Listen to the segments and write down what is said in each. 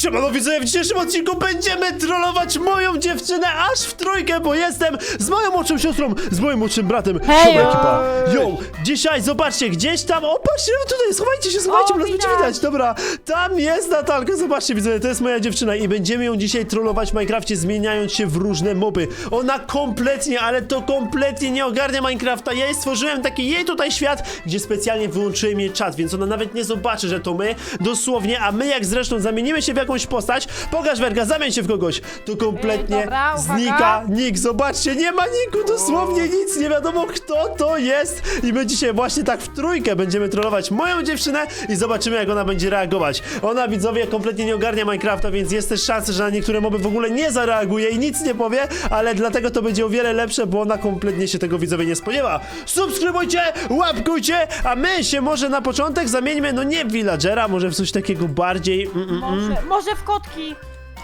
Siemano widzowie, w dzisiejszym odcinku będziemy trollować moją dziewczynę aż w trójkę, bo jestem z moją młodszą siostrą, z moim młodszym bratem. Hejo! Siema, ekipa. Yo, dzisiaj zobaczcie, gdzieś tam, o patrzcie, no tutaj, schowajcie się, schowajcie, O, bo nas będzie widać. widać, dobra. Tam jest Natalka, zobaczcie widzowie, to jest moja dziewczyna i będziemy ją dzisiaj trollować w Minecrafcie, zmieniając się w różne moby. Ona kompletnie, ale to kompletnie nie ogarnia Minecrafta. Ja jej stworzyłem taki jej tutaj świat, gdzie specjalnie wyłączyłem jej czat, więc ona nawet nie zobaczy, że to my, dosłownie, a my jak zresztą zamienimy się w jakąś postać, pokaż Werka, zamień się w kogoś, to kompletnie Ej, dobra, uwaga. znika nick, zobaczcie, nie ma niku, dosłownie nic, nie wiadomo kto to jest i my dzisiaj właśnie tak w trójkę będziemy trollować moją dziewczynę i zobaczymy jak ona będzie reagować. Ona widzowie kompletnie nie ogarnia Minecrafta, więc jest też szansa, że na niektóre moby w ogóle nie zareaguje i nic nie powie, ale dlatego to będzie o wiele lepsze, bo ona kompletnie się tego widzowie nie spodziewa. Subskrybujcie, łapkujcie, a my się może na początek zamieńmy, no nie w villagera, może w coś takiego bardziej... Mm, mm, mm. Może, może w kotki.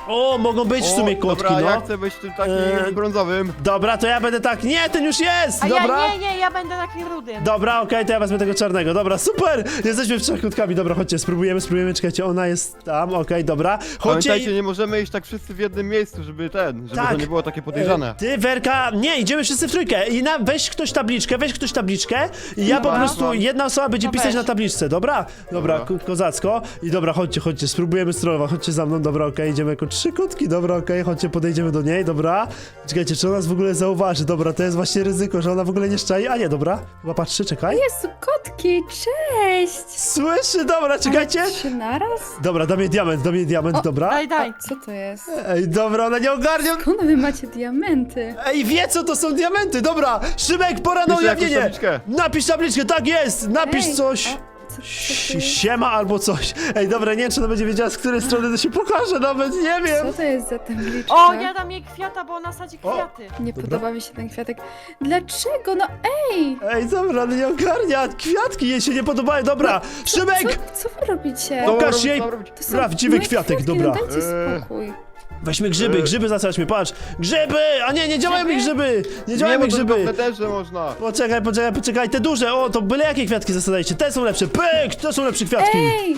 O, mogą być w sumie kotki, dobra, no. ja chcę być tym takim Eee, brązowym. Dobra, to ja będę tak. Nie, ten już jest! A Dobra. ja nie, nie, ja będę takim rudym. Dobra, okej, to ja wezmę tego czarnego. Dobra, super! Jesteśmy w trzech krótkami. Dobra, chodźcie, spróbujemy, spróbujemy. Czekajcie, ona jest tam, okej, dobra. Chodźcie. Pamiętajcie, nie możemy iść tak wszyscy w jednym miejscu, żeby ten, żeby Tak. to nie było takie podejrzane. E, Ty, Werka, nie, idziemy wszyscy w trójkę i na, weź ktoś tabliczkę, weź ktoś tabliczkę i ja po Dobra. prostu, jedna osoba będzie To pisać weź. na tabliczce, dobra? Dobra, Dobra. ko kozacko. I dobra, chodźcie, chodźcie, spróbujemy strolować, chodźcie za mną, dobra, okej, idziemy jako trzy kotki, dobra, okej, chodźcie, podejdziemy do niej, dobra. Czekajcie, czy ona nas w ogóle zauważy, dobra, to jest właśnie ryzyko, że ona w ogóle nie szczai, a nie, dobra, chyba patrzy, czekaj. Jezu, kotki, cześć! Słyszy, dobra, czekajcie. Trzy naraz? Dobra, dam jej diament, dam jej diament, O, dobra. Daj, daj. Co to jest? Ej, dobra, ona nie ogarnia. Skąd wy macie diamenty? Ej, wie co to są diamenty, dobra. Szymek, pora na Piszę jakąś ujawnienie. tabliczkę. Napisz tabliczkę, tak jest, napisz Ej, coś. Co, co to Si- jest? Siema albo coś. Ej, dobra, nie wiem, czy ona będzie wiedziała, z której strony to się pokaże, nawet nie wiem. Co to jest za tabliczka? O, ja dam jej kwiata, bo ona sadzi O. kwiaty. Nie Dobra. podoba mi się ten kwiatek. Dlaczego? No ej! Ej, dobra, ale nie ogarnia, kwiatki jej się nie podobają, dobra. Szymek, Co, co wy robicie? Co Pokaż robić, jej- robić? To są prawdziwe moje kwiatek, kwiatki, dobra. No dajcie Eee. spokój. Weźmy grzyby, grzyby zasadźmy, patrz. Grzyby, a nie, nie działają mi Grzyby? nie Nie, działają mi grzyby. nederze można. Poczekaj, poczekaj, poczekaj, te duże, o, to byle jakie kwiatki zasadajcie, te są lepsze, pyk, to są lepsze kwiatki. Ej!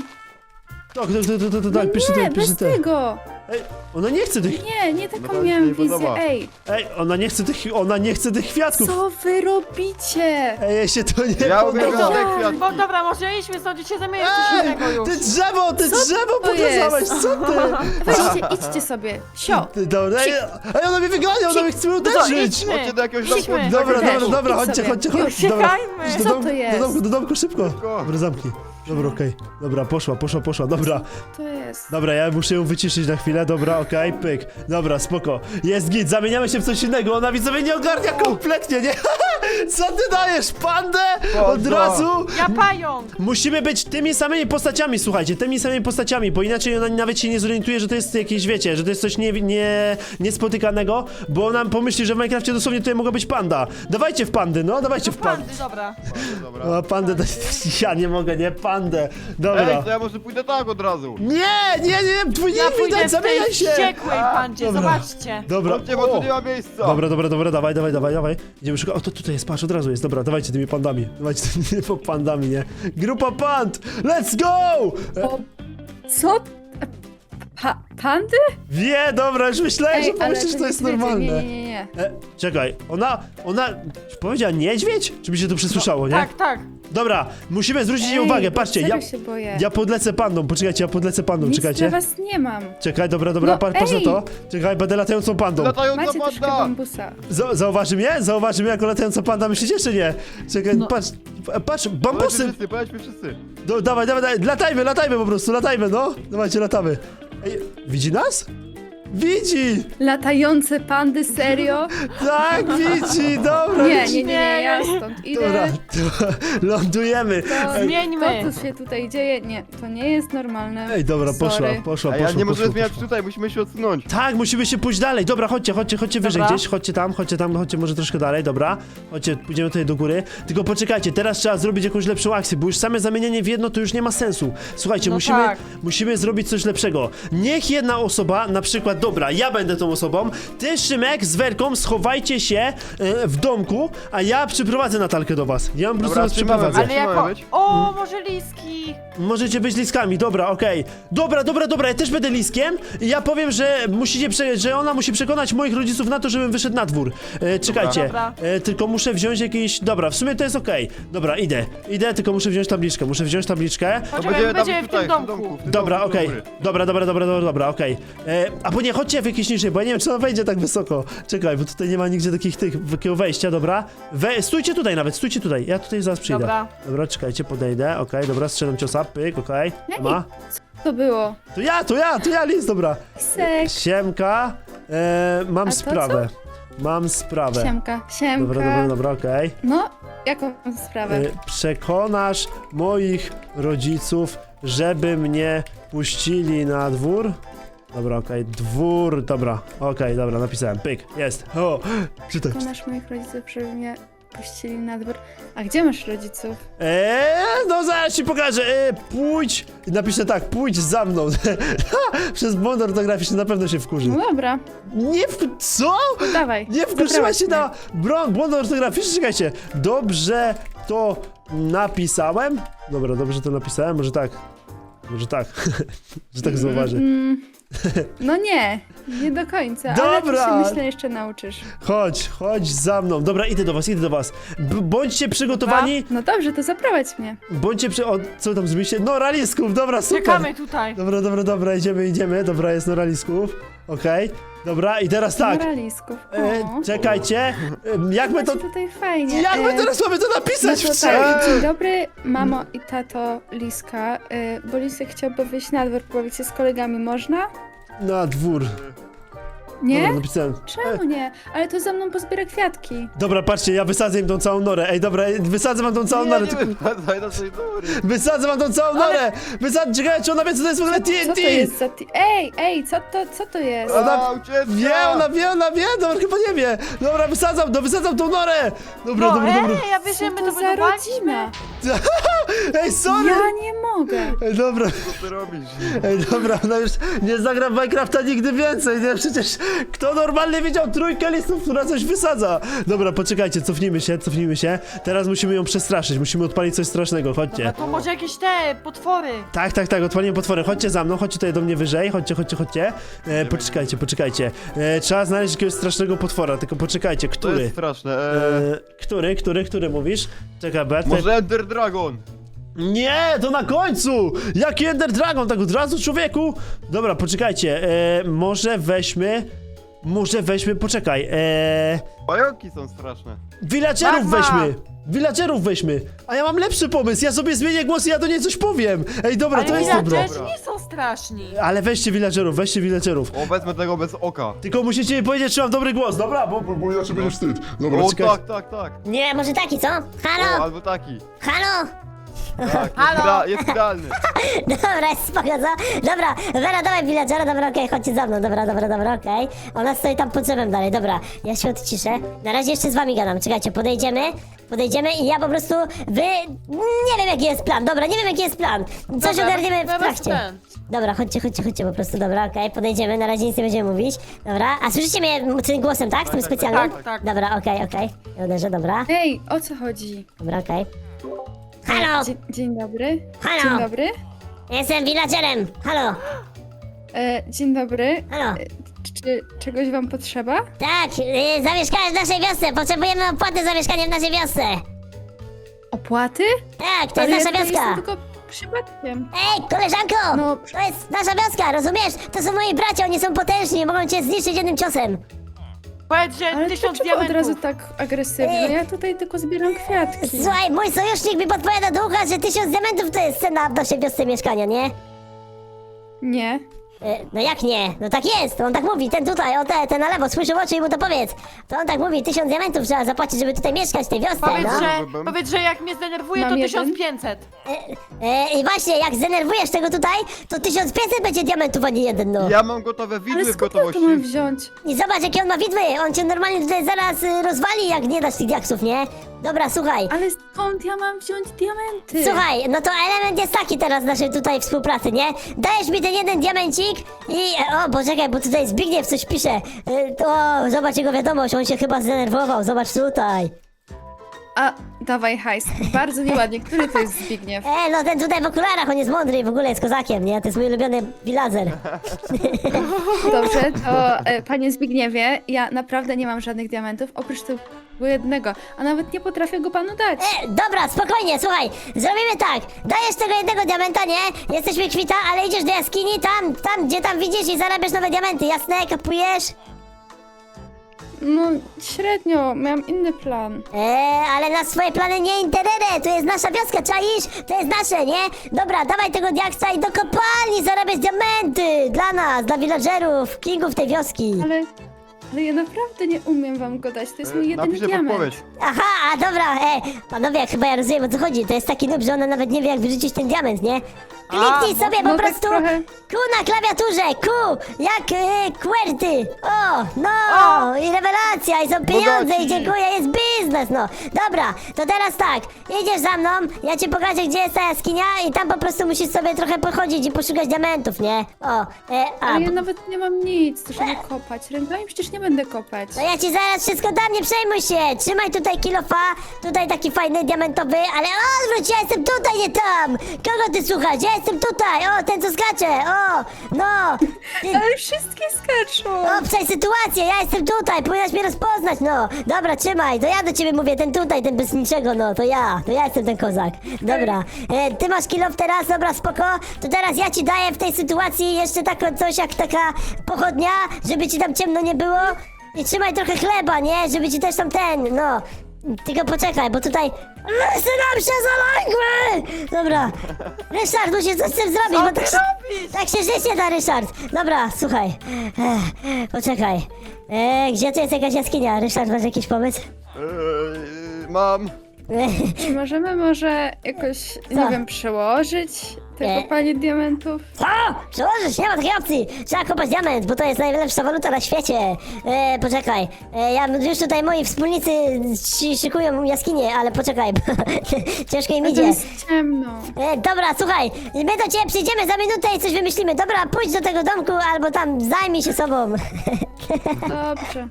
Tak, tak, tak, tak, tak, No tak, piszę nie, te, piszę bez te. tego! Ej, ona nie chce tych, Nie, nie taką No to mi się miałam nie wizję. podoba. Ej, ej, ona nie chce tych, ona nie chce tych kwiatków. co wy robicie? Ej, jej się to nie Ja podoba. uwielbiam te Bo kwiatki. dobra, może idźmy stąd się zamienić coś Ej, innego już. ty drzewo, ty drzewo to pokazałeś, co ty? Weźcie, idźcie sobie. Sio! Ty, dobra, ej, ej, ona mnie wygania, ona mnie chce uderzyć. idźmy. Chodźcie do jakiegoś. Idźmy. Dobra, dobra, dobra, Idź chodźcie, sobie. chodźcie, chodźcie, dobra. Uciekajmy. Idź do Co domku, to Do jest? domku, do domku, szybko. Szybko. Dobra, zamknij. Dobra, okej. Dobra, poszła, poszła, poszła, dobra. To jest. Dobra, ja muszę ją wyciszyć na chwilę, dobra, okej, pyk. Dobra, spoko. Jest git, zamieniamy się w coś innego, ona widzowie nie ogarnia kompletnie, nie? Co ty dajesz, pandę? Od razu? Ja pająk. Musimy być tymi samymi postaciami, słuchajcie, tymi samymi postaciami, bo inaczej ona nawet się nie zorientuje, że to jest jakieś, wiecie, że to jest coś nie, nie, niespotykanego, bo ona pomyśli, że w Minecrafcie dosłownie tutaj mogła być panda. Dawajcie w pandy, no, dawajcie w pandy. Pandy, dobra. Dobra. O, pandę, to- ja nie mogę, nie, pandę. Dobra. Ej, to ja może pójdę tak od razu. Nie, nie, nie, twój Ja nie pójdę widać, w tej zamieniaj się. wściekłej pandzie, Dobra. zobaczcie. Dobra, Chodźcie, bo tu nie ma miejsca. Dobra, dobra, dobra, dawaj, dawaj, dawaj, dawaj. Idziemy szukać. O, to tutaj jest, patrz, od razu jest. Dobra, dawajcie tymi pandami. Dawajcie tymi po pandami, nie? Grupa pand! Let's go! E, O, co? Pa, pandy? Wie, dobra, już myślałem, że pomyślisz, że to jest normalne. Nie, nie, nie, nie. E, czekaj, ona, ona powiedziała niedźwiedź? Czy mi się to przesłyszało, nie? Tak, tak. Dobra, musimy zwrócić jej Ej, uwagę, bo patrzcie, serio ja, się boję. ja podlecę pandą, poczekajcie, ja podlecę pandą, Nic czekajcie. dla was nie mam. Czekaj, dobra, dobra, No, pa, patrz na ej! to. Czekaj, będę latającą pandą. Latająca Macie troszkę bambusa. Za, zauważy mnie? Zauważy mnie jako latająca panda, myślicie czy nie? Czekaj, No. patrz, patrz, Polećmy bambusy! wszyscy, polećmy wszyscy. Do, dawaj, dawaj, dawaj, latajmy, latajmy po prostu, latajmy, no! Dawajcie, latamy. Ej, widzi nas? Widzi! Latające pandy, serio? Tak, widzi, dobra. Nie, widzi. nie, nie, nie, ja stąd Dobra, idę. to lądujemy. To, Zmieńmy. To, co się tutaj dzieje, nie, to nie jest normalne. Ej, dobra, poszła, Sorry. poszła, A poszła, ja nie możemy poszła, zmieniać poszła. tutaj, musimy się odsunąć. Tak, musimy się pójść dalej. Dobra, chodźcie, chodźcie, chodźcie wyżej Dobra. gdzieś, chodźcie tam, chodźcie tam, chodźcie może troszkę dalej, dobra. Chodźcie, pójdziemy tutaj do góry. Tylko poczekajcie, teraz trzeba zrobić jakąś lepszą akcję, bo już same zamienianie w jedno to już nie ma sensu. Słuchajcie, No musimy, tak. musimy zrobić coś lepszego. Niech jedna osoba, na przykład, dobra, ja będę tą osobą, ty, Szymek, z Werką schowajcie się e, w domku, a ja przyprowadzę Natalkę do was. Ja ją po prostu Dobra, was trzymamy przyprowadzę. Ale mamy jako... być? O, może liski. Możecie być liskami, dobra, okej. Dobra, dobra, dobra, ja też będę liskiem i ja powiem, że musicie, prze- że ona musi przekonać moich rodziców na to, żebym wyszedł na dwór. E, czekajcie, Dobra. E, tylko muszę wziąć jakiś... Dobra, w sumie to jest okej. Dobra, idę, idę, tylko muszę wziąć tabliczkę, muszę wziąć tabliczkę. To Poczekaj, będziemy w tym domku. w tym Dobra, domku do okej. góry. Dobra, dobra, dobra, dobra, dobra, okej. E, A bo nie, chodźcie w jakieś niżej, bo ja nie wiem, czy ona wejdzie tak wysoko. Czekaj, bo tutaj nie ma nigdzie takich tych, takiego wejścia, dobra. We, stójcie tutaj nawet, stójcie tutaj, ja tutaj zaraz przyjdę. Dobra. Dobra, czekajcie, podejdę, okej, dobra, strzelam ciosa, pyk, okej. Jaki- Ma. To było. To ja, to ja, to ja, list, dobra. Sek. Siemka, e, mam A to sprawę. Mam sprawę. Siemka. Siemka. Dobra, dobra, dobra, okej. No, jaką sprawę? E, Przekonasz moich rodziców, żeby mnie puścili na dwór? Dobra, okej, dwór, dobra, okej, dobra, napisałem, pyk, jest, o, czytaj. Przekonasz moich rodziców, żeby mnie puścili na dwór. A gdzie masz rodziców? Eee, no zaraz ci pokażę, eee, pójdź, napiszę tak, pójdź za mną, przez błąd ortograficzny na pewno się wkurzy. No dobra, Nie w... co? to dawaj. Nie wkurzyła zaprowadź się mnie. na bron, błąd ortograficzny, czekajcie. Dobrze to napisałem? Dobra, dobrze to napisałem, może tak. Może tak, że tak zauważy. Mm, no nie, nie do końca, ale ty Dobra. się myślę jeszcze nauczysz. Chodź, chodź za mną. Dobra, idę do was, idę do was. B bądźcie przygotowani, No dobrze, to zaprowadź mnie. bądźcie przy... O, co tam zrobiliście? Noralisków, dobra, super. Czekamy tutaj. Dobra, dobra, dobra, idziemy, idziemy. Dobra, jest noralisków. Okej. Dobra, i teraz tak. Moralisków. E, O. czekajcie. E, jak my to... Macie tutaj fajnie. Jak my E, teraz mamy to No napisać to w tak, dzień dobry mamo i tato Liska, y, bo Lisek chciałby wyjść na dwór, pobawić się z kolegami, można? Na dwór. Nie? Dobra, napisałem. E, Czemu nie? Ale to za mną pozbiera kwiatki. Dobra, patrzcie, ja wysadzę im tą całą norę. Ej, dobra, wysadzę wam tą całą Nie, norę. nie tylko- wypadaj na tej nory. Wysadzę wam tą całą norę! Wysadzę, czekajcie, ona wie, co to jest w ogóle TNT! Co to jest za... Ti- ej, ej, co to, co to jest? Ona A, ucieczka! wie, ona wie, ona wie, dobra, chyba nie wie. Dobra, wysadzam, no wysadzam tą norę! Dobra, No, dobra, dobra. ej, ja bierzemy Co to to za wydawaliśmy. rodzina? Ej, sorry! Ja nie mogę. Ej, dobra, Co ty robisz? ej, dobra, ona już nie zagra w Minecrafta nigdy więcej, nie? Przecież kto normalnie widział trójkę listów, która coś wysadza? Dobra, poczekajcie, cofnijmy się, cofnijmy się. Teraz musimy ją przestraszyć, musimy odpalić coś strasznego, chodźcie. Dobra, to może jakieś te potwory. Tak, tak, tak, odpaliłem potwory. Chodźcie za mną, chodźcie tutaj do mnie wyżej, chodźcie, chodźcie, chodźcie. E, poczekajcie, poczekajcie. E, trzeba znaleźć jakiegoś strasznego potwora, tylko poczekajcie, To który? jest straszne. Eee, E, który, który, który mówisz? Czekaj, bo ja tutaj... może Ender Dragon? Nie, to na końcu! Jaki Ender Dragon, tak od razu, człowieku? Dobra, poczekajcie, e, może weźmy... Może weźmy, poczekaj, e, Pająki są straszne. villagerów Magma! weźmy! Villagerów weźmy! A ja mam lepszy pomysł, ja sobie zmienię głos i ja do niej coś powiem! Ej, dobra, to Ale jest dobre. villagerzy nie są straszni. Ale weźcie villagerów, weźcie villagerów. O, wezmę tego bez oka. Tylko musicie mi powiedzieć, czy mam dobry głos, dobra? Bo... Bo, bo inaczej będzie wstyd. Dobra, O, czekaj. tak, tak, tak. Nie, może taki, co? O, Halo! albo taki. Halo! Tak, jest, Halo? jest idealny. Dobra, jest spoko, co? Dobra, Vera, dawaj villagera, dobra, okej, chodźcie za mną, dobra, dobra, dobra, okej. Ona stoi tam pod drzewem dalej, dobra, ja się odciszę. Na razie jeszcze z wami gadam, czekajcie, podejdziemy, podejdziemy i ja po prostu, wy, nie wiem jaki jest plan, dobra, nie wiem jaki jest plan. Coś Dobra, ogarniemy w trakcie. ten. Dobra, chodźcie, chodźcie, chodźcie po prostu, dobra, okej, podejdziemy, na razie nic nie będziemy mówić. Dobra, a słyszycie mnie m, tym głosem, tak? Z tym Tak, tak, specjalnym? tak, tak. Dobra, okej, okej, ja uderzę, dobra, Ej, o co chodzi? dobra, okej. Halo, Dzień, dzień dobry. Halo. Dzień dobry. jestem villagerem, halo, E, dzień dobry. halo. E, czy czegoś wam potrzeba? Tak, y, zamieszkałeś w naszej wiosce. Potrzebujemy opłaty za mieszkanie w naszej wiosce. Opłaty? Tak, to Ale jest ja nasza tutaj wioska. jestem tylko przypadkiem. Ej, koleżanko! No. To jest nasza wioska, rozumiesz? To są moi bracia, oni są potężni, mogą cię zniszczyć jednym ciosem. Powiedz, że Ale tysiąc dlaczego od razu tak agresywnie? Ja tutaj tylko zbieram kwiatki. Słuchaj, mój sojusznik mi podpowiada do ucha, że tysiąc diamentów to jest cena w naszej wiosce mieszkania, nie? Nie. E, No jak nie? No tak jest, on tak mówi, ten tutaj, o te, ten na lewo, słyszy w oczy i mu to powiedz. To on tak mówi, tysiąc diamentów trzeba zapłacić, żeby tutaj mieszkać w tej wiosce, Powiedz, no. że, powiedz, że jak mnie zdenerwuje, to Mam jeden. 1500. E, I właśnie, jak zdenerwujesz tego tutaj, to 1500 będzie diamentów, a nie jeden, no. Ja mam gotowe Ale widły w skąd ja to gotowości. mam wziąć? I zobacz, jakie on ma widły! On cię normalnie tutaj zaraz y, rozwali, jak nie dasz tych diaksów, nie? Dobra, słuchaj. Ale skąd ja mam wziąć diamenty? Słuchaj, no to element jest taki teraz naszej tutaj współpracy, nie? Dajesz mi ten jeden diamencik i... e, O, poczekaj, bo tutaj Zbigniew coś pisze. Y, O, zobacz jego wiadomość, on się chyba zdenerwował, zobacz tutaj. A, dawaj hajs. Bardzo nieładnie. Który to jest Zbigniew? E, no ten tutaj w okularach, on jest mądry i w ogóle jest kozakiem, nie? To jest mój ulubiony villager. Dobrze, to e, panie Zbigniewie, ja naprawdę nie mam żadnych diamentów, oprócz tego jednego, a nawet nie potrafię go panu dać. E, dobra, spokojnie, słuchaj, zrobimy tak. Dajesz tego jednego diamenta, nie? Jesteśmy kwita, ale idziesz do jaskini, tam, tam, gdzie tam widzisz i zarabiasz nowe diamenty, jasne? Kapujesz? No, średnio, miałam inny plan. Eee, ale nas swoje plany nie interesuje, to jest nasza wioska, czaisz? To jest nasze, nie? Dobra, dawaj tego diaksa i do kopalni zarabiać diamenty! Dla nas, dla villagerów, kingów tej wioski. Ale, ale ja naprawdę nie umiem wam go dać, to jest mój E, jedyny diament. podpowiedź. Aha, a dobra, e, panowie, chyba ja rozumiem o co chodzi. To jest taki noob, że ona nawet nie wie jak wyrzucić ten diament, nie? Kliknij A, sobie no po tak prostu trochę. Q na klawiaturze, Q, jak e, QWERTY. O, no, O. i rewelacja, i są pieniądze, i Bogaci. dziękuję, jest biznes, no. Dobra, to teraz tak, idziesz za mną, ja ci pokażę, gdzie jest ta jaskinia i tam po prostu musisz sobie trochę pochodzić i poszukać diamentów, nie? O, e, a, Ale ja nawet nie mam nic, to żeby kopać. Rękami przecież nie będę kopać. No ja ci zaraz wszystko dam, nie przejmuj się! Trzymaj tutaj kilofa, tutaj taki fajny diamentowy, ale odwróć, ja jestem tutaj, nie tam! Kogo ty słuchasz? Ja jestem tutaj, o, ten co skacze, o, no! Ty, Ale wszystkie skaczą! obczaj sytuację, ja jestem tutaj, powinnaś mnie rozpoznać, no! Dobra, trzymaj, to ja do ciebie mówię, ten tutaj, ten bez niczego, no, to ja, to ja jestem ten kozak. Dobra, e, ty masz kilof teraz, dobra, spoko, to teraz ja ci daję w tej sytuacji jeszcze taką coś jak taka pochodnia, żeby ci tam ciemno nie było. I trzymaj trochę chleba, nie? Żeby ci też tam ten, no. Tylko poczekaj, bo tutaj Lesy nam się zalęgły! Dobra. Ryszard, musisz coś z tym zrobić, Co bo ty tak, się- robisz? tak się życie da, Ryszard. Dobra, słuchaj. Ech, poczekaj. E, gdzie tu jest jakaś jaskinia? Ryszard, masz jakiś pomysł? Eee, mam. Czy możemy może jakoś, Co? nie wiem, przełożyć te Nie. kopalnie diamentów? Co? Przełożysz? Nie ma takiej opcji! Trzeba kopać diament, bo to jest najlepsza waluta na świecie. E, poczekaj. E, ja już tutaj moi wspólnicy ci szykują jaskinię, ale poczekaj, bo ciężko im To idzie. jest ciemno. E, dobra, słuchaj, my do ciebie przyjdziemy za minutę i coś wymyślimy. Dobra, pójdź do tego domku albo tam zajmij się sobą. Dobrze.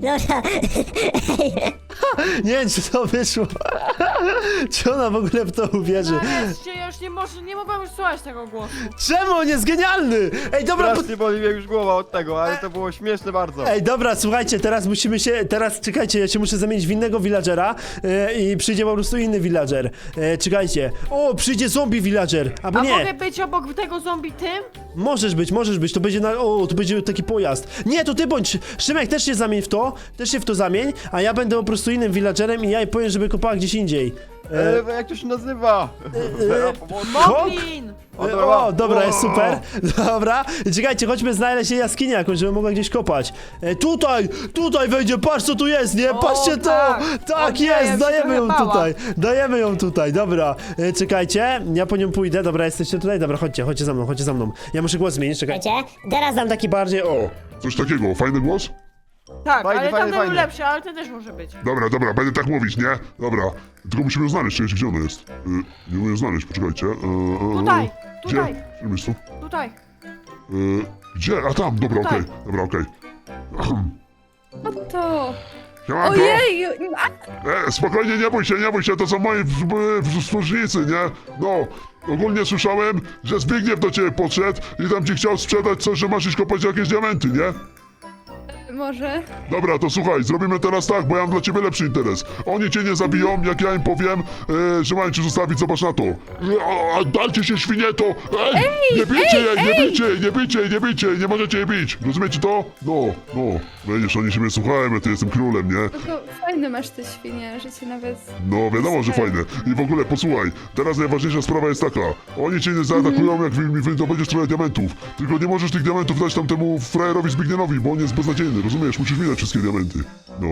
Dobra. Nie wiem, czy to wyszło. czy ona w ogóle w to uwierzy. Nareszcie, ja już nie, może, nie mogłam już słuchać tego głosu. Czemu? On jest genialny! Ej, dobra, po... Strasznie boli mnie już głowa od tego, ale to było śmieszne bardzo. Ej, dobra, słuchajcie, teraz musimy się, teraz czekajcie, ja się muszę zamienić w innego villagera e, i przyjdzie po prostu inny villager. E, czekajcie. O, przyjdzie zombie villager, albo A nie. mogę być obok tego zombie tym? Możesz być, możesz być, to będzie na, o, to będzie taki pojazd. Nie, to ty bądź, Szymek też się zamień w to, też się w to zamień, a ja będę po prostu innym villagerem i ja jej powiem, żeby kopała gdzieś indziej. E, Eee, jak to się nazywa? Pomocy. O, E, dobra. O, dobra, jest super. Dobra. Czekajcie, chodźmy znaleźć się jaskinię jakąś, żeby mogła gdzieś kopać. E, tutaj, tutaj wejdzie, patrz co tu jest, nie? O, Patrzcie to! tak. Tak, O nie, jest, się dajemy trochę ją bałam. tutaj. Dajemy ją tutaj, dobra. E, czekajcie, ja po nią pójdę, dobra, jesteście tutaj, dobra, chodźcie, chodźcie za mną, chodźcie za mną. Ja muszę głos zmienić, czekaj. Słuchajcie, teraz dam Taki bardziej, o. Coś takiego, fajny głos? Tak, Fajny, ale fajny, tamten był fajny. lepszy, ale ten też może być. Dobra, dobra, będę tak mówić, nie? Dobra. Tylko musimy ją znaleźć, gdzie ona jest? Y, nie umiem znaleźć, poczekajcie. Y, y, Tutaj, Gdzie? tutaj, W którym miejscu? tutaj. Y, gdzie? A tam, dobra, okej, Tutaj. dobra, okej. O to! Siemanko. Ojej! A, E, spokojnie, nie bój się, nie bój się, to są moi w- nie? No, ogólnie słyszałem, że Zbigniew do ciebie podszedł i tam ci chciał sprzedać coś, że masz iść kopać jakieś diamenty, nie? Może? Dobra, to słuchaj, zrobimy teraz tak, bo ja mam dla ciebie lepszy interes. Oni cię nie zabiją, jak ja im powiem, e, że mają cię zostawić, zobacz na to. A, a dajcie się świnie to! Ej, nie bijcie jej, nie bijcie jej, nie bijcie jej, nie bijcie jej, nie możecie jej bić. Rozumiecie to? No, no. Widzisz, oni się mnie słuchają, ja tu jestem królem, nie? Tylko fajne masz te świnie, że cię nawet... No, wiadomo, że fajne. I w ogóle, posłuchaj, teraz najważniejsza sprawa jest taka. Oni cię nie zaatakują, jak wy- mi wydobędziesz trochę diamentów. Tylko nie możesz tych diamentów dać tamtemu frajerowi Zbigniewowi, bo on jest beznadziejny, rozumiesz? Musisz mi dać wszystkie diamenty. No.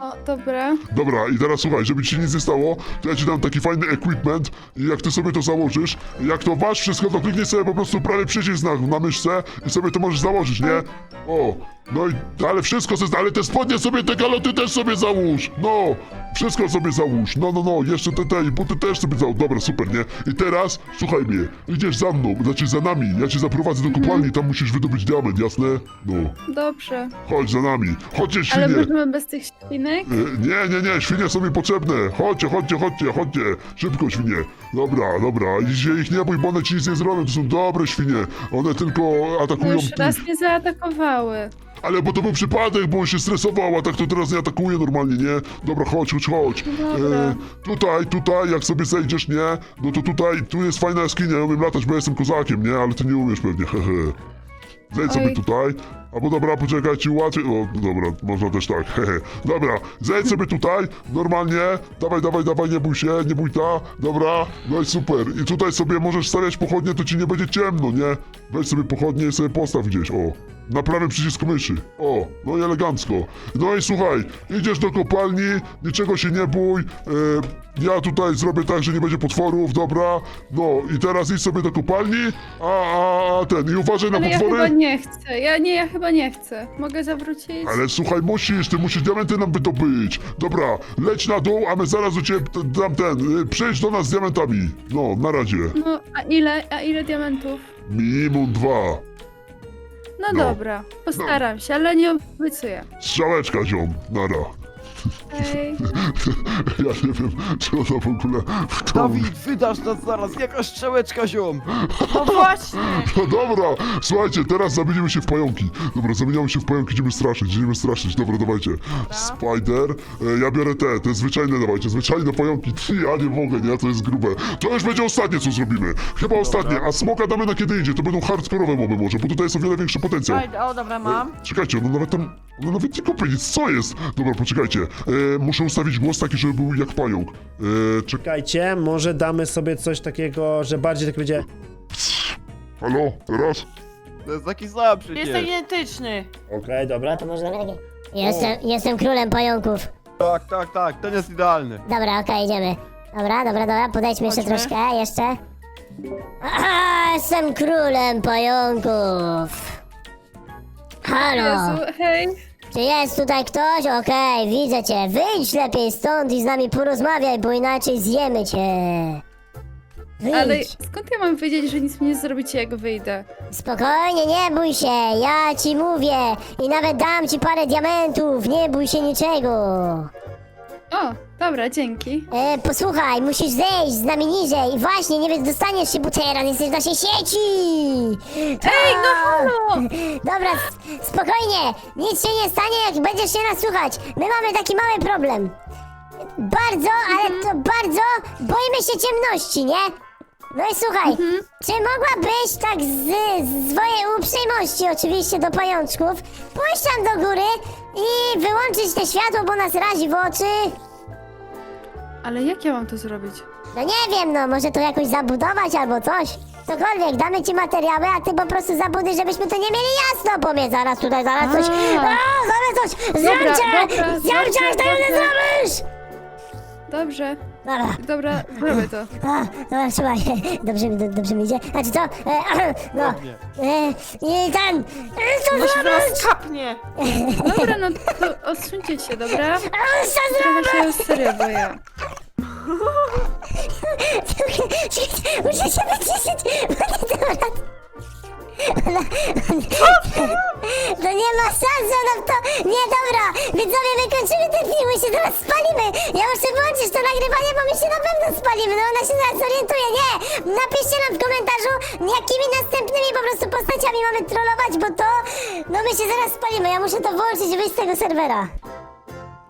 O, o dobra. Dobra, i teraz słuchaj, żeby ci nic nie stało, to ja ci dam taki fajny equipment i jak ty sobie to założysz, jak to masz wszystko, to kliknij sobie po prostu prawy przycisk na, na myszce i sobie to możesz założyć, nie? O, no i, ale wszystko, se- ale te spodnie sobie, te galoty też sobie załóż, no, Wszystko sobie załóż. No, no, no, jeszcze te, te i buty też sobie załóż. Dobra, super, nie? I teraz, słuchaj mnie, idziesz za mną, znaczy za nami. Ja cię zaprowadzę do kopalni, tam musisz wydobyć diament, jasne? No, Dobrze. chodź za nami. Chodźcie, Ale świnie. możemy bez tych świnek? E, Nie, nie, nie, świnie są mi potrzebne. Chodźcie, chodźcie, chodźcie, chodźcie. Szybko, świnie. Dobra, dobra. I się ich nie bój, bo one ci nic nie zrobią. To są dobre świnie. One tylko No atakują już tych. raz mnie zaatakowały. Ale bo to był przypadek, bo on się stresował, a tak to teraz nie atakuje normalnie, nie? Dobra, chodź, chodź, chodź. Dobra. tutaj, tutaj, jak sobie zejdziesz, nie? No to tutaj, tu jest fajna jaskinia, ja umiem latać, bo jestem kozakiem, nie? Ale ty nie umiesz pewnie, hehe. Zejdź sobie Oj. tutaj. Albo dobra, poczekaj, ci łatwiej. O, dobra, można też tak, hehe. Dobra, zejdź sobie tutaj, normalnie. Dawaj, dawaj, dawaj, nie bój się, nie bój ta. Dobra, no i super. I tutaj sobie możesz stawiać pochodnie, to ci nie będzie ciemno, nie? Weź sobie pochodnie i sobie postaw gdzieś, o. Na prawym przycisku myszy. O, no i elegancko. No i słuchaj, idziesz do kopalni, niczego się nie bój. E, ja tutaj zrobię tak, że nie będzie potworów, dobra? No i teraz idź sobie do kopalni, a, a, a ten, i uważaj na Ale ja potwory. chyba nie chcę. Ja nie, ja chyba nie chcę. Mogę zawrócić? Ale słuchaj, musisz, ty musisz diamenty nam wydobyć. Dobra, leć na dół, a my zaraz do ciebie t- dam ten. y, Przyjdź do nas z diamentami. No, na razie. No, a ile, a ile diamentów? Minimum dwa. No, No. dobra, postaram się, ale nie obiecuję. Strzałeczka, ziom. Nara. Ej, Ja nie wiem, czy ona w ogóle w to... Dawid, wydasz nas zaraz, jaka strzałeczka, ziom! No właśnie! No dobra, słuchajcie, teraz zamienimy się w pająki. Dobra, zamieniamy się w pająki, idziemy straszyć, idziemy straszyć. Dobra, dawajcie. Spider, e, ja biorę te, te zwyczajne dawajcie, zwyczajne pająki. Ty, ja nie mogę, nie, to jest grube. To już będzie ostatnie, co zrobimy. Chyba ostatnie, a smoka damy na kiedy indziej, to będą hardkorowe moby może, bo tutaj jest o wiele większy potencjał. Oj, o, dobra, mam. Czekajcie, ono nawet tam, ono nawet nie kopie nic, co jest? Dobra, poczekajcie, e, muszę ustawić głos taki, żeby był jak pająk. E, czek... Czekajcie, może damy sobie coś takiego, że bardziej tak będzie... Halo, teraz? To jest taki sam przecież. Jestem identyczny. Okej, dobra. To może. Jestem, jestem królem pająków. Tak, tak, tak, ten jest idealny. Dobra, okej, idziemy. Dobra, dobra, dobra, podejdźmy jeszcze Chodźmy. troszkę, jeszcze. Aha, jestem królem pająków. Halo, Jezu, hej. Czy jest tutaj ktoś? Okej, widzę cię. Wyjdź lepiej stąd i z nami porozmawiaj, bo inaczej zjemy cię. Wyjdź. Ale skąd ja mam wiedzieć, że nic mi nie zrobicie, jak wyjdę? Spokojnie, nie bój się, ja ci mówię i nawet dam ci parę diamentów, nie bój się niczego. O, dobra, dzięki. E, posłuchaj, musisz zejść z nami niżej właśnie, nie wiem, dostaniesz się, bo teraz jesteś w naszej sieci. Ej, no halo! Dobra, s- spokojnie, nic się nie stanie, jak będziesz się nas słuchać. My mamy taki mały problem. Bardzo, ale to bardzo boimy się ciemności, nie? No i słuchaj, czy mogłabyś tak z, z swojej uprzejmości oczywiście do pajączków pójść tam do góry i wyłączyć te światło, bo nas razi w oczy? Ale jak ja mam to zrobić? No nie wiem, no może to jakoś zabudować albo coś. Cokolwiek, damy ci materiały, a ty po prostu zabuduj, żebyśmy to nie mieli jasno, bo mnie zaraz tutaj, zaraz coś... A. A, zaraz coś... Zjem Dobra, cię! dobra, Zjem cię, tego nie dobrze. zrobisz! Dobrze, Dobra. dobra, zrobię to. A, dobra, słuchaj, dobrze mi, do, dobrze mi idzie. Znaczy co? E, no, e, i ten... E, co No zrobić? teraz kapnie. Dobra, no to odsuńcie się, dobra? E, co zrobić? Trochę się serio boję. Muszę się wyciszyć, bo nie dam rady. Ona, to nie ma szans, że ona w to... Nie, dobra, widzowie, my kończymy ten film, my się teraz spalimy. Ja muszę włączyć to nagrywanie, bo my się na pewno spalimy, no ona się zaraz orientuje, nie. Napiszcie nam w komentarzu, jakimi następnymi po prostu postaciami mamy trollować, bo to... No my się zaraz spalimy, ja muszę to włączyć i wyjść z tego serwera.